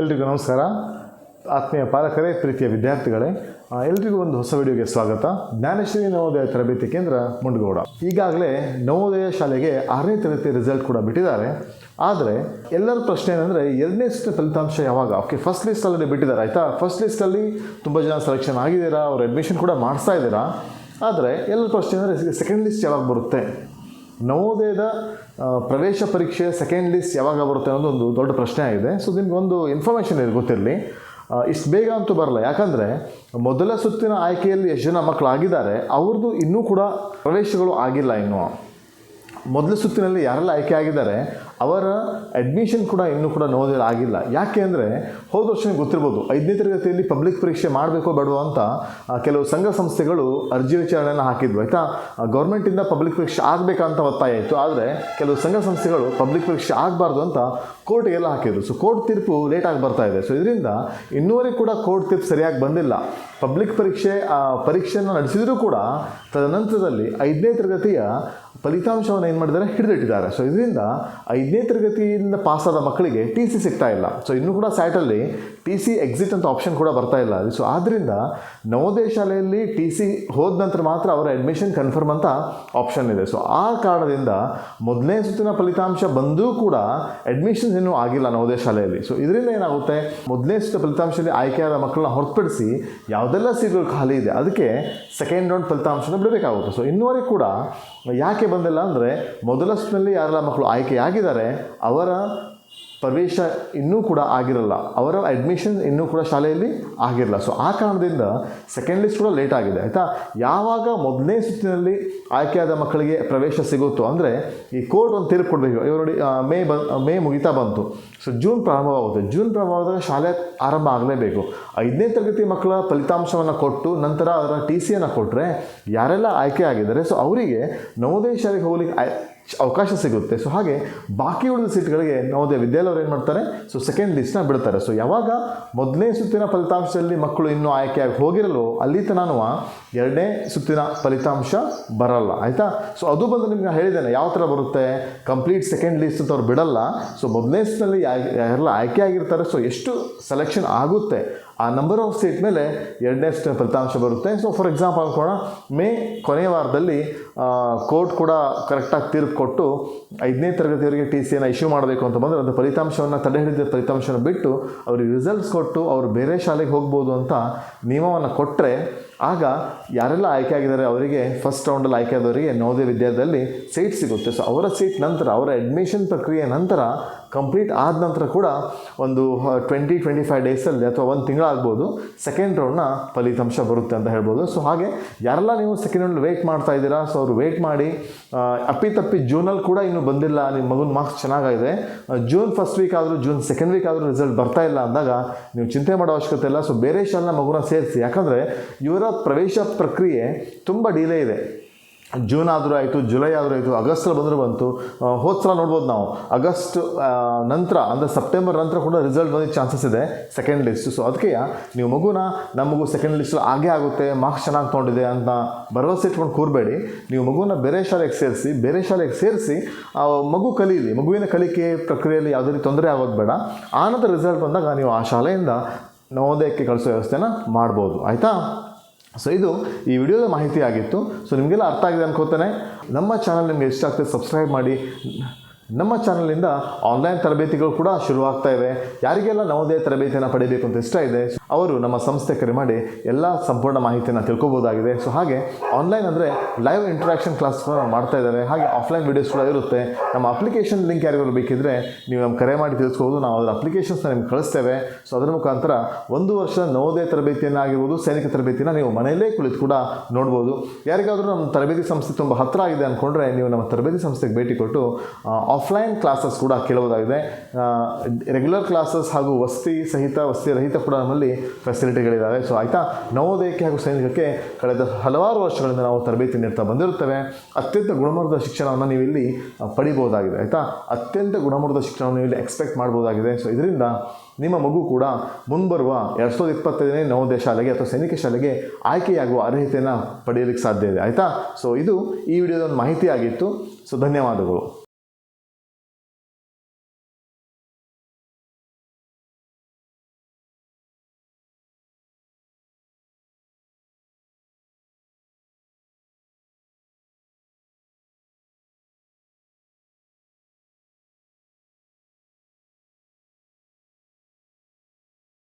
ಎಲ್ರಿಗೂ ನಮಸ್ಕಾರ. ಆತ್ಮೀಯ ಪಾಲಕರೇ, ಪ್ರೀತಿಯ ವಿದ್ಯಾರ್ಥಿಗಳೇ ಎಲ್ರಿಗೂ ಒಂದು ಹೊಸ ವಿಡಿಯೋಗೆ ಸ್ವಾಗತ. ಜ್ಞಾನಶ್ರೀ ನವೋದಯ ತರಬೇತಿ ಕೇಂದ್ರ ಮುಂಡಗೌಡ. ಈಗಾಗಲೇ ನವೋದಯ ಶಾಲೆಗೆ ಆರನೇ ತರಗತಿ ರಿಸಲ್ಟ್ ಕೂಡ ಬಿಟ್ಟಿದ್ದಾರೆ. ಆದರೆ ಎಲ್ಲರ ಪ್ರಶ್ನೆ ಏನಂದರೆ, ಎರಡನೇ ಸುತ್ತಿನ ಫಲಿತಾಂಶ ಯಾವಾಗ? ಓಕೆ ಫಸ್ಟ್ ಲಿಸ್ಟಲ್ಲಿ ಬಿಟ್ಟಿದ್ದಾರೆ, ಆಯಿತಾ? ಫಸ್ಟ್ ಲಿಸ್ಟಲ್ಲಿ ತುಂಬ ಜನ ಸೆಲೆಕ್ಷನ್ ಆಗಿದ್ದೀರಾ? ಅವ್ರು ಅಡ್ಮಿಷನ್ ಕೂಡ ಮಾಡಿಸ್ತಾ ಇದ್ದೀರಾ? ಆದರೆ ಎಲ್ಲರ ಪ್ರಶ್ನೆ ಅಂದರೆ ಸೆಕೆಂಡ್ ಲಿಸ್ಟ್ ಯಾವಾಗ ಬರುತ್ತೆ? ನವೋದಯದ ಪ್ರವೇಶ ಪರೀಕ್ಷೆ ಸೆಕೆಂಡ್ ಲಿಸ್ಟ್ ಯಾವಾಗ ಬರುತ್ತೆ ಅನ್ನೋದು ಒಂದು ದೊಡ್ಡ ಪ್ರಶ್ನೆ ಆಗಿದೆ. ಸೊ ನಿಮ್ಗೆ ಒಂದು ಇನ್ಫಾರ್ಮೇಷನ್ ಇದೆ ಗೊತ್ತಿರಲಿ. ಇಷ್ಟು ಬೇಗ ಅಂತೂ ಬರಲ್ಲ. ಯಾಕಂದರೆ ಮೊದಲ ಸುತ್ತಿನ ಆಯ್ಕೆಯಲ್ಲಿ ಎಷ್ಟು ಜನ ಮಕ್ಕಳು ಆಗಿದ್ದಾರೆ ಅವ್ರದ್ದು ಇನ್ನೂ ಕೂಡ ಪ್ರವೇಶಗಳು ಆಗಿಲ್ಲ ಇನ್ನೂ. ಮೊದಲ ಸುತ್ತಿನಲ್ಲಿ ಯಾರೆಲ್ಲ ಆಯ್ಕೆ ಆಗಿದ್ದಾರೆ ಅವರ ಅಡ್ಮಿಷನ್ ಕೂಡ ಇನ್ನೂ ಕೂಡ ನೋದಿಲ್ಲ ಆಗಿಲ್ಲ. ಯಾಕೆ ಅಂದರೆ ಹೋದ ವರ್ಷ ಗೊತ್ತಿರ್ಬೋದು ಐದನೇ ತರಗತಿಯಲ್ಲಿ ಪಬ್ಲಿಕ್ ಪರೀಕ್ಷೆ ಮಾಡಬೇಕೋ ಬೇಡವೋ ಅಂತ ಕೆಲವು ಸಂಘ ಸಂಸ್ಥೆಗಳು ಅರ್ಜಿ ವಿಚಾರಣೆಯನ್ನು ಹಾಕಿದ್ವು ಆಯಿತಾ? ಗೌರ್ಮೆಂಟಿಂದ ಪಬ್ಲಿಕ್ ಪರೀಕ್ಷೆ ಆಗಬೇಕಂತ ಒತ್ತಾಯ ಇತ್ತು ಆದರೆ ಕೆಲವು ಸಂಘ ಸಂಸ್ಥೆಗಳು ಪಬ್ಲಿಕ್ ಪರೀಕ್ಷೆ ಆಗಬಾರ್ದು ಅಂತ ಕೋರ್ಟ್ಗೆಲ್ಲ ಹಾಕಿದ್ರು. ಸೊ ಕೋರ್ಟ್ ತೀರ್ಪು ಲೇಟಾಗಿ ಬರ್ತಾ ಇದೆ. ಸೊ ಇದರಿಂದ ಇನ್ನೂವರೆಗೆ ಕೂಡ ಕೋರ್ಟ್ ತೀರ್ಪು ಸರಿಯಾಗಿ ಬಂದಿಲ್ಲ. ಪಬ್ಲಿಕ್ ಪರೀಕ್ಷೆ ಆ, ಪರೀಕ್ಷೆಯನ್ನು ನಡೆಸಿದರೂ ಕೂಡ ತದನಂತರದಲ್ಲಿ ಐದನೇ ತರಗತಿಯ ಫಲಿತಾಂಶವನ್ನು ಏನು ಮಾಡಿದ್ದಾರೆ? ಹಿಡಿದಿಟ್ಟಿದ್ದಾರೆ. ಸೊ ಇದರಿಂದ ಐದನೇ ತರಗತಿಯಿಂದ ಪಾಸಾದ ಮಕ್ಕಳಿಗೆ ಟಿ ಸಿ ಸಿಗ್ತಾ ಇಲ್ಲ. ಸೊ ಇನ್ನೂ ಕೂಡ ಸ್ಯಾಟಲ್ಲಿ ಟಿ ಸಿ ಎಕ್ಸಿಟ್ ಅಂತ ಆಪ್ಷನ್ ಕೂಡ ಬರ್ತಾ ಇಲ್ಲ. ಸೊ ಆದ್ದರಿಂದ ನವೋದಯ ಶಾಲೆಯಲ್ಲಿ ಟಿ ಸಿ ಹೋದ ನಂತರ ಮಾತ್ರ ಅವರ ಅಡ್ಮಿಷನ್ ಕನ್ಫರ್ಮ್ ಅಂತ ಆಪ್ಷನ್ ಇದೆ. ಸೊ ಆ ಕಾರಣದಿಂದ ಮೊದಲನೇ ಸುತ್ತಿನ ಫಲಿತಾಂಶ ಬಂದರೂ ಕೂಡ ಅಡ್ಮಿಷನ್ಸ್ ಇನ್ನೂ ಆಗಿಲ್ಲ ನವೋದಯ ಶಾಲೆಯಲ್ಲಿ. ಸೊ ಇದರಿಂದ ಏನಾಗುತ್ತೆ? ಮೊದಲನೇ ಸುತ್ತಿನ ಫಲಿತಾಂಶದಲ್ಲಿ ಆಯ್ಕೆಯಾದ ಮಕ್ಕಳನ್ನ ಹೊರತುಪಡಿಸಿ ಯಾವುದೆಲ್ಲ ಸೀಟ್ಗಳು ಖಾಲಿ ಇದೆ, ಅದಕ್ಕೆ ಸೆಕೆಂಡ್ ರೌಂಡ್ ಫಲಿತಾಂಶನ ಬಿಡಬೇಕಾಗುತ್ತೆ. ಸೊ ಇನ್ನುವರೆಗೂ ಕೂಡ ಯಾಕೆ ಬಂದಿಲ್ಲ ಅಂದರೆ ಮೊದಲಷ್ಟಿನಲ್ಲಿ ಯಾರೆಲ್ಲ ಮಕ್ಕಳು ಆಯ್ಕೆಯಾಗಿದ್ದಾರೆ ಅವರ ಪ್ರವೇಶ ಇನ್ನೂ ಕೂಡ ಆಗಿರಲ್ಲ. ಅವರ ಅಡ್ಮಿಷನ್ ಇನ್ನೂ ಕೂಡ ಶಾಲೆಯಲ್ಲಿ ಆಗಿರಲ್ಲ. ಸೊ ಆ ಕಾರಣದಿಂದ ಸೆಕೆಂಡ್ ಲಿಸ್ಟ್ ಕೂಡ ಲೇಟ್ ಆಗಿದೆ. ಆಯಿತಾ? ಯಾವಾಗ ಮೊದಲನೇ ಸುತ್ತಿನಲ್ಲಿ ಆಯ್ಕೆಯಾದ ಮಕ್ಕಳಿಗೆ ಪ್ರವೇಶ ಸಿಗುತ್ತೋ, ಅಂದರೆ ಈ ಕೋರ್ಟ್ ಒಂದು ತೀರ್ಪು ಕೊಡಬೇಕು. ಇವರು ನೋಡಿ ಮೇ ಬ, ಮೇ ಮುಗಿತಾ ಬಂತು. So June ಪ್ರಾರಂಭವಾಗುತ್ತೆ. ಜೂನ್ ಪ್ರಾರಂಭವಾದಾಗ ಶಾಲೆ ಆರಂಭ ಆಗಲೇಬೇಕು. ಐದನೇ ತರಗತಿ ಮಕ್ಕಳ ಫಲಿತಾಂಶವನ್ನು ಕೊಟ್ಟು ನಂತರ ಅದರ ಟಿ ಸಿಯನ್ನು ಕೊಟ್ಟರೆ ಯಾರೆಲ್ಲ ಆಯ್ಕೆ ಆಗಿದ್ದಾರೆ? ಸೊ ಅವರಿಗೆ ನವೋದಯ ಶಾಲೆಗೆ ಹೋಗ್ಲಿಕ್ಕೆ ಅವಕಾಶ ಸಿಗುತ್ತೆ. ಸೊ ಹಾಗೆ ಬಾಕಿ ಉಳಿದ ಸೀಟ್ಗಳಿಗೆ ನವೋದಯ ವಿದ್ಯಾಲಯವರು ಏನು ಮಾಡ್ತಾರೆ? ಸೊ ಸೆಕೆಂಡ್ ಲಿಸ್ಟ್ನ ಬಿಡ್ತಾರೆ. ಸೊ ಯಾವಾಗ ಮೊದಲನೇ ಸುತ್ತಿನ ಫಲಿತಾಂಶದಲ್ಲಿ ಮಕ್ಕಳು ಇನ್ನೂ ಆಯ್ಕೆಯಾಗಿ ಹೋಗಿರಲು ಅಲ್ಲಿ ತನೂ ಎರಡನೇ ಸುತ್ತಿನ ಫಲಿತಾಂಶ ಬರಲ್ಲ. ಆಯಿತಾ? ಸೊ ಅದು ಬಂದು ನಿಮ್ಗೆ ಹೇಳಿದ್ದೇನೆ, ಯಾವ ಥರ ಬರುತ್ತೆ? ಕಂಪ್ಲೀಟ್ ಸೆಕೆಂಡ್ ಲಿಸ್ಟ್ ಅಂತ ಅವ್ರು ಬಿಡಲ್ಲ. ಸೊ ಮೊದಲನೇ ಸುತ್ತಿನಲ್ಲಿ ಯಾರೆಲ್ಲ ಆಯ್ಕೆ ಆಗಿರ್ತಾರೆ ಸೊ ಎಷ್ಟು ಸೆಲೆಕ್ಷನ್ ಆಗುತ್ತೆ? ಆ ನಂಬರ್ ಆಫ್ ಸೀಟ್ ಮೇಲೆ ಎರಡನೇ ಫಲಿತಾಂಶ ಬರುತ್ತೆ. ಸೊ ಫಾರ್ ಎಕ್ಸಾಂಪಲ್ ಅನ್ಕೋಣ ಮೇ ಕೊನೆಯ ವಾರದಲ್ಲಿ ಕೋರ್ಟ್ ಕೂಡ ಕರೆಕ್ಟಾಗಿ ತೀರ್ಪು ಕೊಟ್ಟು ಐದನೇ ತರಗತಿಯವರಿಗೆ ಟಿ ಸಿಯನ್ನು ಇಶ್ಯೂ ಮಾಡಬೇಕು ಅಂತ ಬಂದರೆ, ಅದು ಫಲಿತಾಂಶವನ್ನು ತಡೆ ಹಿಡಿದ ಫಲಿತಾಂಶವನ್ನು ಬಿಟ್ಟು, ಅವ್ರಿಗೆ ರಿಸಲ್ಟ್ಸ್ ಕೊಟ್ಟು ಅವರು ಬೇರೆ ಶಾಲೆಗೆ ಹೋಗ್ಬೋದು ಅಂತ ನಿಯಮವನ್ನು ಕೊಟ್ಟರೆ ಆಗ ಯಾರೆಲ್ಲ ಆಯ್ಕೆ ಆಗಿದ್ದಾರೆ ಅವರಿಗೆ ಫಸ್ಟ್ ರೌಂಡಲ್ಲಿ ಆಯ್ಕೆ ಆದವರಿಗೆ ನವೋದಯ ವಿದ್ಯಾಲಯದಲ್ಲಿ ಸೀಟ್ ಸಿಗುತ್ತೆ. ಸೊ ಅವರ ಸೀಟ್ ನಂತರ, ಅವರ ಅಡ್ಮಿಷನ್ ಪ್ರಕ್ರಿಯೆ ನಂತರ ಕಂಪ್ಲೀಟ್ ಆದ ನಂತರ ಕೂಡ ಒಂದು ಟ್ವೆಂಟಿ ಟ್ವೆಂಟಿ ಫೈವ್ ಡೇಸಲ್ಲಿ ಅಥವಾ ಒಂದು ತಿಂಗಳಾಗ್ಬೋದು ಸೆಕೆಂಡ್ ರೌಂಡ್ನ ಫಲಿತಾಂಶ ಬರುತ್ತೆ ಅಂತ ಹೇಳ್ಬೋದು. ಸೊ ಹಾಗೆ ಯಾರೆಲ್ಲ ನೀವು ಸೆಕೆಂಡ್ ರೌಂಡ್ ವೆಯ್ಟ್ ಮಾಡ್ತಾ ಇದ್ದೀರಾ? ಸೊ ಅವರು ವೆಯ್ಟ್ ಮಾಡಿ ಅಪ್ಪಿತಪ್ಪಿ ಜೂನಲ್ಲಿ ಕೂಡ ಇನ್ನೂ ಬಂದಿಲ್ಲ. ನಿಮ್ಮ ಮಗನ ಮಾರ್ಕ್ಸ್ ಚೆನ್ನಾಗಿದೆ ಜೂನ್ ಫಸ್ಟ್ ವೀಕ್ ಆದರೂ ಜೂನ್ ಸೆಕೆಂಡ್ ವೀಕ್ ಆದರೂ ರಿಸಲ್ಟ್ ಬರ್ತಾ ಇಲ್ಲ ಅಂದಾಗ ನೀವು ಚಿಂತೆ ಮಾಡೋ ಅವಶ್ಯಕತೆ ಇಲ್ಲ. ಸೊ ಬೇರೆ ಶಾಲೆನ ಮಗುನ ಸೇರಿಸಿ. ಯಾಕಂದರೆ, ಇವರ ಪ್ರವೇಶ ಪ್ರಕ್ರಿಯೆ ತುಂಬ ಡಿಲೇ ಇದೆ. ಜೂನ್ ಆದರೂ ಆಯಿತು ಜುಲೈ ಆದರೂ ಆಯಿತು ಆಗಸ್ಟಲ್ಲಿ ಬಂದರೂ ಬಂತು. ಹೋದ ಸಲ ನೋಡ್ಬೋದು ನಾವು. ಆಗಸ್ಟ್ ನಂತರ, ಅಂದರೆ ಸೆಪ್ಟೆಂಬರ್ ನಂತರ ಕೂಡ ರಿಸಲ್ಟ್ ಬಂದಿದ್ದ ಚಾನ್ಸಸ್ ಇದೆ ಸೆಕೆಂಡ್ ಲಿಸ್ಟ್ ಸೊ ಅದಕ್ಕೆ ನೀವು ಮಗುನ ನಮ್ಮ ಮಗು ಸೆಕೆಂಡ್ ಲಿಸ್ಟ್ ಆಗೇ ಆಗುತ್ತೆ ಮಾರ್ಕ್ಸ್ ಚೆನ್ನಾಗಿ ತೊಗೊಂಡಿದೆ ಅಂತ ಭರವಸೆ ಇಟ್ಕೊಂಡು ಕೂರಬೇಡಿ. ನೀವು ಮಗುನ ಬೇರೆ ಶಾಲೆಗೆ ಸೇರಿಸಿ, ಬೇರೆ ಶಾಲೆಗೆ ಸೇರಿಸಿ ಮಗು ಕಲೀಲಿ, ಮಗುವಿನ ಕಲಿಕೆ ಪ್ರಕ್ರಿಯೆಯಲ್ಲಿ ಯಾವುದೇ ರೀತಿ ತೊಂದರೆ ಆಗೋದು ಬೇಡ. ಆನಂತರ ರಿಸಲ್ಟ್ ಬಂದಾಗ ನೀವು ಆ ಶಾಲೆಯಿಂದ ನವೋದಯಕ್ಕೆ ಕಳಿಸೋ ವ್ಯವಸ್ಥೆನ ಮಾಡ್ಬೋದು. ಆಯಿತಾ? ಸೊ ಇದು ಈ ವಿಡಿಯೋದ ಮಾಹಿತಿ ಆಗಿತ್ತು. ಸೊ ನಿಮಗೆಲ್ಲ ಅರ್ಥ ಆಗಿದೆ ಅನ್ಕೋತಾನೆ. ನಮ್ಮ ಚಾನಲ್ ನಿಮಗೆ ಇಷ್ಟ ಆಗ್ತದೆ ಸಬ್ಸ್ಕ್ರೈಬ್ ಮಾಡಿ. ನಮ್ಮ ಚಾನಲಿಂದ ಆನ್ಲೈನ್ ತರಬೇತಿಗಳು ಕೂಡ ಶುರುವಾಗ್ತಾ ಇವೆ. ಯಾರಿಗೆಲ್ಲ ನವೋದಯ ತರಬೇತಿಯನ್ನು ಪಡಿಬೇಕು ಅಂತ ಇಷ್ಟ ಇದೆ ಅವರು ನಮ್ಮ ಸಂಸ್ಥೆ ಕರೆ ಮಾಡಿ ಎಲ್ಲ ಸಂಪೂರ್ಣ ಮಾಹಿತಿಯನ್ನು ತಿಳ್ಕೊಬೋದಾಗಿದೆ. ಸೊ ಹಾಗೆ ಆನ್ಲೈನ್ ಅಂದರೆ ಲೈವ್ ಇಂಟ್ರಾಕ್ಷನ್ ಕ್ಲಾಸ್ ನಾವು ಮಾಡ್ತಾ ಇದ್ದಾರೆ. ಹಾಗೆ ಆಫ್ಲೈನ್ ವೀಡಿಯೋಸ್ ಕೂಡ ಇರುತ್ತೆ. ನಮ್ಮ ಅಪ್ಲಿಕೇಶನ್ ಲಿಂಕ್ ಯಾರಿಗಾದ್ರು ಬೇಕಿದ್ರೆ ನೀವು ನಮ್ಮ ಕರೆ ಮಾಡಿ ತಿಳಿಸ್ಬೋದು ನಾವು ಅದರ ಅಪ್ಲಿಕೇಶನ್ಸ್ನ ನಿಮ್ಗೆ ಕಳಿಸ್ತೇವೆ. ಸೊ ಅದರ ಮುಖಾಂತರ ಒಂದು ವರ್ಷ ನವೋದಯ ತರಬೇತಿಯನ್ನು ಆಗಿರ್ಬೋದು, ಸೈನಿಕ ತರಬೇತಿನ ನೀವು ಮನೆಯಲ್ಲೇ ಕುಳಿತು ಕೂಡ ನೋಡ್ಬೋದು. ಯಾರಿಗಾದರೂ ನಮ್ಮ ತರಬೇತಿ ಸಂಸ್ಥೆ ತುಂಬ ಹತ್ತಿರ ಆಗಿದೆ ಅಂದ್ಕೊಂಡ್ರೆ ನೀವು ನಮ್ಮ ತರಬೇತಿ ಸಂಸ್ಥೆಗೆ ಭೇಟಿ ಕೊಟ್ಟು ಆಫ್ಲೈನ್ ಕ್ಲಾಸಸ್ ಕೂಡ ಕೇಳಬಹುದಾಗಿದೆ ರೆಗ್ಯುಲರ್ ಕ್ಲಾಸಸ್ ಹಾಗೂ ವಸತಿ ಸಹಿತ, ವಸತಿ ರಹಿತ ಕೂಡ ನಮ್ಮಲ್ಲಿ ಫೆಸಿಲಿಟಿಗಳಿದ್ದಾವೆ ಸೊ ಆಯಿತಾ? ನವೋದಯಕ್ಕೆ ಹಾಗೂ ಸೈನಿಕಕ್ಕೆ ಕಳೆದ ಹಲವಾರು ವರ್ಷಗಳಿಂದ ನಾವು ತರಬೇತಿ ನೀಡ್ತಾ ಬಂದಿರುತ್ತೇವೆ. ಅತ್ಯಂತ ಗುಣಮಟ್ಟದ ಶಿಕ್ಷಣವನ್ನು ನೀವು ಇಲ್ಲಿ ಪಡಿಬೋದಾಗಿದೆ ಆಯಿತಾ? ಅತ್ಯಂತ ಗುಣಮಟ್ಟದ ಶಿಕ್ಷಣವನ್ನು ನೀವು ಇಲ್ಲಿ ಎಕ್ಸ್ಪೆಕ್ಟ್ ಮಾಡ್ಬೋದಾಗಿದೆ ಸೊ ಇದರಿಂದ ನಿಮ್ಮ ಮಗು ಕೂಡ ಮುಂಬರುವ ಎರಡು ಸಾವಿರದ ಇಪ್ಪತ್ತೈದನೇ ನವೋದಯ ಶಾಲೆಗೆ ಅಥವಾ ಸೈನಿಕ ಶಾಲೆಗೆ ಆಯ್ಕೆಯಾಗುವ ಅರ್ಹತೆಯನ್ನು ಪಡೆಯಲಿಕ್ಕೆ ಸಾಧ್ಯ ಇದೆ. ಆಯಿತಾ? ಸೊ ಇದು ಈ ವಿಡಿಯೋದ ಒಂದು ಮಾಹಿತಿ ಆಗಿತ್ತು ಸೊ ಧನ್ಯವಾದಗಳು.